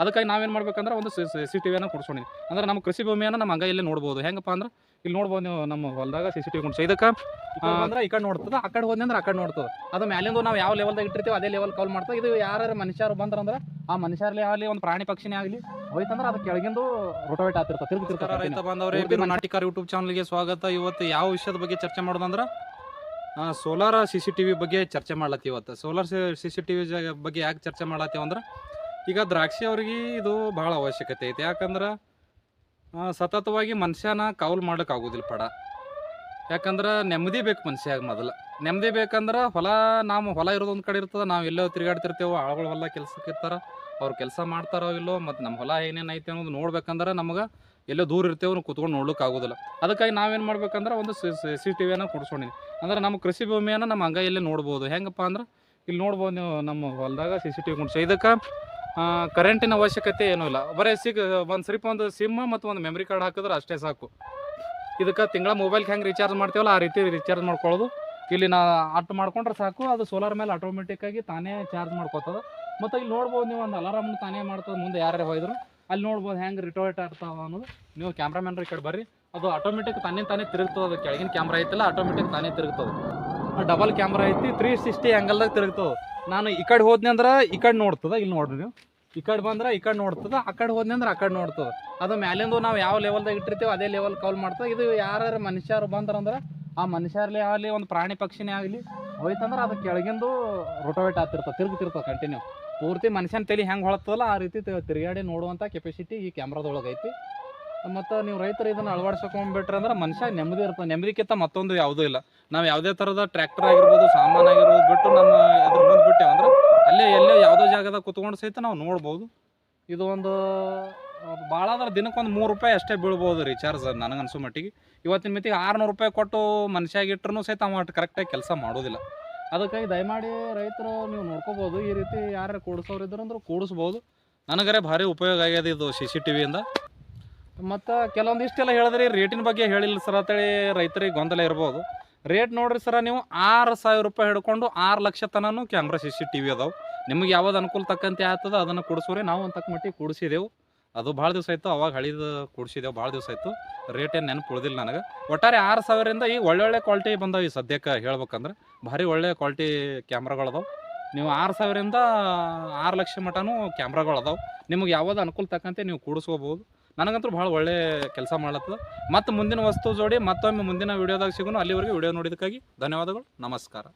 ಅದಕ್ಕಾಗಿ ನಾವೇನು ಮಾಡ್ಬೇಕಂದ್ರೆ ಒಂದು ಸಿ ಟಿ ವಿಯನ್ನು ಕೊಡ್ಸ್ಕೊಂಡಿನಿ. ಅಂದ್ರೆ ನಮ್ಮ ಕೃಷಿ ಭೂಮಿಯನ್ನು ನಮ್ಮ ಅಂಗೈಯಲ್ಲಿ ನೋಡ್ಬೋದು. ಹೆಂಗಪ್ಪ ಅಂದ್ರೆ ಇಲ್ಲಿ ನೋಡ್ಬೋದು ನೀವು ನಮ್ಮ ಹೊಲದಾಗ ಸಿ ಸಿ ಟಿ ವಿ ಕೊಡ್ಸಿ ಇದಕ್ಕೆ ಅಂದ್ರೆ ಈ ಕಡೆ ನೋಡ್ತದೆ ಆ ಕಡೆ ಹೋದ್ನಿ ಅಂದ್ರೆ ಆ ಕಡೆ ನೋಡ್ತದೆ. ಅದು ಮ್ಯಾಲಿಂದ ನಾವು ಯಾವ ಲೆವೆಲ್ದಾಗ ಇಟ್ಟಿರ್ತೀವಿ ಅದೇ ಲೆವೆಲ್ ಕಾಲ್ ಮಾಡ್ತದೆ ಇದು ಯಾರು ಮನುಷ್ಯರು ಬಂದ್ರಂದ್ರೆ ಆ ಮನುಷ್ಯರಲ್ಲಿ ಆಗಲಿ ಒಂದು ಪ್ರಾಣಿ ಪಕ್ಷಿನೇ ಆಗಲಿ ಹೋಯ್ತಂದ್ರೆ ಅದು ಕೆಳಗಿಂದು ರೋಟೋವೇಟ್ ಆಗ್ತಿರ್ತದೆ ತಿರುಗ್ತಿರ್ತಾರೆ ರೈತ ಬಂದವರೇ ನಾಟಿಕಾರ ಯೂಟ್ಯೂಬ್ ಚಾನಲ್ಗೆ ಸ್ವಾಗತ. ಇವತ್ತು ಯಾವ ವಿಷಯದ ಬಗ್ಗೆ ಚರ್ಚೆ ಮಾಡೋದಂದ್ರೆ solar C C T V ಬಗ್ಗೆ ಚರ್ಚೆ ಮಾಡ್ಲತ್ತಿವತ್ತು solar C C T V ಬಗ್ಗೆ ಯಾಕೆ ಚರ್ಚೆ ಮಾಡ್ಲತ್ತೀವಿ ಅಂದ್ರೆ ಈಗ ದ್ರಾಕ್ಷಿ ಅವ್ರಿಗೆ ಇದು ಭಾಳ ಅವಶ್ಯಕತೆ ಐತೆ. ಯಾಕಂದ್ರೆ ಸತತವಾಗಿ ಮನುಷ್ಯನ ಕಾವಲು ಮಾಡೋಕ್ಕಾಗೋದಿಲ್ಲ ಪಡ. ಯಾಕಂದ್ರೆ, ನೆಮ್ಮದಿ ಬೇಕು ಮನುಷ್ಯಾಗ ಮೊದಲು. ನೆಮ್ಮದಿ ಬೇಕಂದ್ರೆ ಹೊಲ, ನಾವು ಹೊಲ ಇರೋದು ಒಂದು ಕಡೆ ಇರ್ತದೆ, ನಾವು ಎಲ್ಲೋ ತಿರುಗಾಡ್ತಿರ್ತೇವೆ, ಆಳುಗಳು ಹೊಲ ಕೆಲ್ಸಕ್ಕೆ ಇರ್ತಾರೆ, ಅವ್ರು ಕೆಲಸ ಮಾಡ್ತಾರೋ ಇಲ್ಲೋ, ಮತ್ತು ನಮ್ಮ ಹೊಲ ಏನೇನು ಐತೆ ಅನ್ನೋದು ನೋಡ್ಬೇಕಂದ್ರೆ ನಮ್ಗೆ ಎಲ್ಲೋ ದೂರ ಇರ್ತೇವೆ ಕೂತ್ಕೊಂಡು ಕುತ್ಕೊಂಡು ನೋಡ್ಲಿಕ್ಕೆ ಆಗೋದಿಲ್ಲ. ಅದಕ್ಕಾಗಿ ನಾವೇನು ಮಾಡ್ಬೇಕಂದ್ರೆ ಒಂದು ಸಿ ಟಿ ವಿಯನ್ನು ಅಂದ್ರೆ ನಮ್ಮ ಕೃಷಿ ಭೂಮಿಯನ್ನು ನಮ್ಮ ಅಂಗೈಯಲ್ಲಿ ನೋಡ್ಬೋದು. ಹೆಂಗಪ್ಪ ಅಂದ್ರೆ ಇಲ್ಲಿ ನೋಡ್ಬೋದು ನೀವು ನಮ್ಮ ಹೊಲದಾಗ ಸಿ ಸಿ ಟಿ ವಿ ಕೊಡ್ಸಿ ಇದಕ್ಕೆ ಕರೆಂಟಿನ ಅವಶ್ಯಕತೆ ಏನೂ ಇಲ್ಲ. ಬರೀ ಸಿಗ್, ಒಂದು ಸ್ವಲ್ಪ ಒಂದು ಸಿಮ್ ಮತ್ತು ಒಂದು ಮೆಮ್ರಿ ಕಾರ್ಡ್ ಹಾಕಿದ್ರೆ ಅಷ್ಟೇ ಸಾಕು. ಇದಕ್ಕೆ ತಿಂಗಳ ಮೊಬೈಲ್ಗೆ ಹೆಂಗೆ ರೀಚಾರ್ಜ್ ಮಾಡ್ತೀವಲ್ಲ, ಆ ರೀತಿ ರೀಚಾರ್ಜ್ ಮಾಡ್ಕೊಳ್ಳೋದು. ಇಲ್ಲಿ ನಾ ಆಟ್ ಮಾಡ್ಕೊಂಡ್ರೆ ಸಾಕು, ಅದು ಸೋಲಾರ್ ಮೇಲೆ ಆಟೋಮೆಟಿಕ್ಕಾಗಿ ತಾನೇ ಚಾರ್ಜ್ ಮಾಡ್ಕೋತದ. ಮತ್ತು ಇಲ್ಲಿ ನೋಡ್ಬೋದು ನೀವು, ಒಂದು ಅಲಾರಾಮ್ ತಾನೇ ಮಾಡ್ತದೆ, ಮುಂದೆ ಯಾರ್ಯಾರು ಹೋಯ್ದ್ರು. ಅಲ್ಲಿ ನೋಡ್ಬೋದು ಹೆಂಗೆ ರಿಟೋರ್ಟ್ ಆಗ್ತಾವ ಅನ್ನೋದು. ನೀವು ಕ್ಯಾಮ್ರಾಮನ್ರ ಈ ಕಡೆ ಬರ್ರಿ. ಅದು ಆಟೋಮೆಟಿಕ್ ತಾನೇ ತಾನೇ ತಿರುಗ್ತದೆ, ಅದು ಕೆಳಗಿನ ಕ್ಯಾಮ್ರಾ ಐತಲ್ಲ ಆಟೋಮೆಟಿಕ್ ತಾನೇ ತಿರುಗ್ತದೆ. ಡಬಲ್ ಕ್ಯಾಮ್ರಾ ಐತಿ ತ್ರೀ ಸಿಕ್ಸ್ಟಿ ಆ್ಯಂಗಲ್ದಾಗ ತಿರುಗ್ತದೆ. ನಾನು ಈ ಕಡೆ ಹೋದ್ನಿ ಅಂದ್ರೆ ಈ ಕಡೆ ನೋಡ್ತದ, ಇಲ್ಲಿ ನೋಡ್ರಿ ನೀವು. ಈ ಕಡೆ ಬಂದ್ರೆ ಈ ಕಡೆ ನೋಡ್ತದ, ಆ ಕಡೆ ಹೋದ್ನಿ ಅಂದ್ರೆ ಆ ಕಡೆ ನೋಡ್ತದ. ಅದು ಮ್ಯಾಲಿಂದು ನಾವು ಯಾವ ಲೆವೆಲ್ದಾಗ ಇಟ್ಟಿರ್ತೀವಿ ಅದೇ ಲೆವೆಲ್ ಕಾಲ್ ಮಾಡ್ತದೆ. ಇದು ಯಾರು ಮನುಷ್ಯರು ಬಂದ್ರಂದ್ರೆ ಆ ಮನುಷ್ಯರ್ಲಿ ಆಗಲಿ, ಒಂದು ಪ್ರಾಣಿ ಪಕ್ಷಿನೇ ಆಗಲಿ ಹೋಯ್ತಂದ್ರೆ ಅದು ಕೆಳಗಿಂದು ರೊಟೋವೇಟ್ ಆಗ್ತಿರ್ತದೆ, ತಿರುಗ್ತಿರ್ತದೆ ಕಂಟಿನ್ಯೂ ಪೂರ್ತಿ ಮನುಷ್ಯನ ತಲೆ ಹೆಂಗೆ ಹೊಳತ್ತದಲ್ಲ ಆ ರೀತಿ ತಿರುಗಾಡಿ ನೋಡುವಂಥ ಕೆಪಾಸಿಟಿ ಈ ಕ್ಯಾಮ್ರಾದೊಳಗೆ ಐತಿ. ಮತ್ತು ನೀವು ರೈತರು ಇದನ್ನು ಅಳವಡಿಸ್ಕೊಂಡ್ಬಿಟ್ರೆ ಅಂದ್ರೆ ಮನುಷ್ಯ ನೆಮ್ಮದಿ ಇರ್ತದೆ ನೆಮ್ಮದಿಕ್ಕಿಂತ ಮತ್ತೊಂದು ಯಾವುದೂ ಇಲ್ಲ. ನಾವು ಯಾವುದೇ ಥರದ ಟ್ರ್ಯಾಕ್ಟರ್ ಆಗಿರ್ಬೋದು, ಸಾಮಾನು ಆಗಿರ್ಬೋದು ಬಿಟ್ಟು ನಮ್ಮ ಅದ್ರ ಮುಂದೆ ಬಿಟ್ಟೇವೆ ಅಂದ್ರೆ ಅಲ್ಲೇ ಎಲ್ಲೇ ಜಾಗದಾಗ ಕುತ್ಕೊಂಡು ಸಹಿತ ನಾವು ನೋಡ್ಬೋದು. ಇದು ಒಂದು ಭಾಳ ಅಂದ್ರೆ ದಿನಕ್ಕೊಂದು ಮೂರು ರೂಪಾಯಿ ಅಷ್ಟೇ ಬೀಳ್ಬೋದು ರೀಚಾರ್ಜ್ ನನಗೆ ಅನ್ಸೋ ಮಟ್ಟಿಗೆ. ಇವತ್ತಿನ ಮಿತಿಗೆ ಆರುನೂರು ರೂಪಾಯಿ ಕೊಟ್ಟು ಮನುಷ್ಯಾಗಿಟ್ರು ಸಹಿತ ಅವ ಕರೆಕ್ಟಾಗಿ ಕೆಲಸ ಮಾಡೋದಿಲ್ಲ. ಅದಕ್ಕಾಗಿ ದಯಮಾಡಿ ರೈತರು ನೀವು ನೋಡ್ಕೋಬೋದು, ಈ ರೀತಿ ಯಾರು ಕೂಡಿಸೋರು ಇದ್ರು ಅಂದ್ರೆ ಕೂಡಿಸ್ಬೋದು. ನನಗರೇ ಭಾರಿ ಉಪಯೋಗ ಆಗ್ಯದ ಇದು ಸಿ ಸಿ ಟಿ ವಿಯಿಂದ ಮತ್ತು ಕೆಲವೊಂದಿಷ್ಟೆಲ್ಲ ಹೇಳಿದ್ರಿ ರೇಟಿನ ಬಗ್ಗೆ ಹೇಳಿಲ್ಲ ಸರ್ ಅಂತೇಳಿ ರೈತರಿಗೆ ಗೊಂದಲ ಇರ್ಬೋದು. ರೇಟ್ ನೋಡ್ರಿ ಸರ ನೀವು ಆರು ಸಾವಿರ ರೂಪಾಯಿ ಹಿಡ್ಕೊಂಡು ಆರು lakh ತನೂ camera C C T V ಅದಾವೆ. ನಿಮ್ಗೆ ಯಾವ್ದು ಅನುಕೂಲ ತಕ್ಕಂತೆ ಆಗ್ತದ ಅದನ್ನು ಕೊಡಿಸೋರಿ ನಾವು ಒಂದು ತಕ್ಕ ಮಟ್ಟಿಗೆ ಕೂಡಿಸಿದೆವು. ಅದು ಭಾಳ ದಿವಸ ಆಯಿತು, ಅವಾಗ ಹಳಿದು ಕೂಡಿಸಿದೆವು, ಭಾಳ ದಿವಸ ಆಯಿತು. ರೇಟ್ ಏನು ನೆನಪು ಉಳಿದಿಲ್ಲ ನನಗೆ. ಒಟ್ಟಾರೆ ಆರು ಸಾವಿರದಿಂದ ಈ ಒಳ್ಳೊಳ್ಳೆ ಕ್ವಾಲಿಟಿ ಬಂದಾವೆ ಈ ಸದ್ಯಕ್ಕೆ ಹೇಳ್ಬೇಕಂದ್ರೆ. ಭಾರಿ ಒಳ್ಳೆ ಕ್ವಾಲಿಟಿ ಕ್ಯಾಮ್ರಾಗಳದಾವೆ ನೀವು ಆರು ಸಾವಿರದಿಂದ ಆರು ಲಕ್ಷ ಮಟನೂ ಕ್ಯಾಮ್ರಾಗಳದಾವೆ ನಿಮ್ಗೆ ಯಾವ್ದು ಅನುಕೂಲ ತಕ್ಕಂತೆ ನೀವು ಕೂಡಿಸ್ಕೋಬೋದು. ನನಗಂತೂ ಭಾಳ ಒಳ್ಳೆ ಕೆಲಸ ಮಾಡ್ಲತ್ತದ. ಮತ್ತು ಮುಂದಿನ ವಸ್ತು ಜೋಡಿ ಮತ್ತೊಮ್ಮೆ ಮುಂದಿನ ವೀಡಿಯೋದಾಗ ಸಿಗೋನು. ಅಲ್ಲಿವರೆಗೆ ವಿಡಿಯೋ ನೋಡಿದ್ದಕ್ಕಾಗಿ ಧನ್ಯವಾದಗಳು. ನಮಸ್ಕಾರ.